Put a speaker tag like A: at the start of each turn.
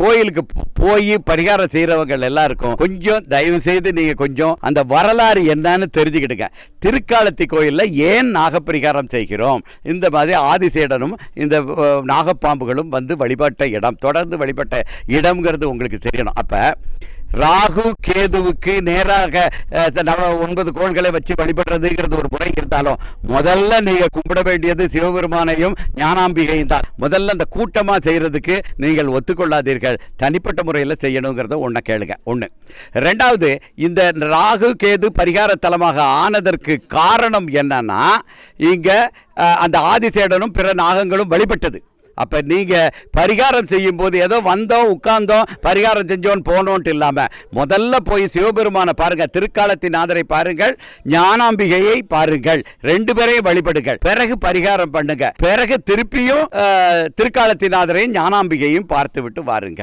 A: கோயிலுக்கு போய் பரிகாரம் செய்யறவங்க எல்லாருக்கும் கொஞ்சம் தயவு செய்து நீங்க கொஞ்சம் அந்த வரலாறு என்னன்னு தெரிஞ்சுக்கிடுங்க. திருக்காலத்தி கோயிலில் ஏன் நாகப்பரிகாரம் செய்கிறோம்? இந்த மாதிரி ஆதிசேடனும் இந்த நாகப்பாம்புகளும் வந்து வழிபட்ட இடம் தொடர்ந்து வழிபட்ட இடம்ங்கிறது உங்களுக்கு தெரியணும். அப்போ ராகு கேதுவுக்கு நேராக நம்ம ஒன்பது கோள்களை வச்சு வழிபடுறதுங்கிறது ஒரு முறை இருந்தாலும் முதல்ல நீங்கள் கும்பிட வேண்டியது சிவபெருமானையும் ஞானாம்பிகையும் தான். முதல்ல அந்த கூட்டமாக செய்கிறதுக்கு நீங்கள் ஒத்துக்கொள்ளாதீர்கள். தனிப்பட்ட முறையில் செய்யணுங்கிறத ஒன்றை கேளுங்க. ஒன்று ரெண்டாவது இந்த ராகு கேது பரிகார தலமாக ஆனதற்கு காரணம் என்னன்னா இங்கே அந்த ஆதிசேடனும் பிற நாகங்களும் வழிபட்டது. அப்போ நீங்கள் பரிகாரம் செய்யும் போது ஏதோ வந்தோம் உட்கார்ந்தோம் பரிகாரம் செஞ்சோன்னு போனோன்ட்டு இல்லாமல் முதல்ல போய் சிவபெருமானை பாருங்கள் திருக்காலத்தின் ஆதரை பாருங்கள் ஞானாம்பிகையை பாருங்கள் ரெண்டு பேரையும் வழிபடுங்கள். பிறகு பரிகாரம் பண்ணுங்க. பிறகு திருப்பியும் திருக்காலத்தின் ஆதரையும் ஞானாம்பிகையும் பார்த்து விட்டு வாருங்கள்.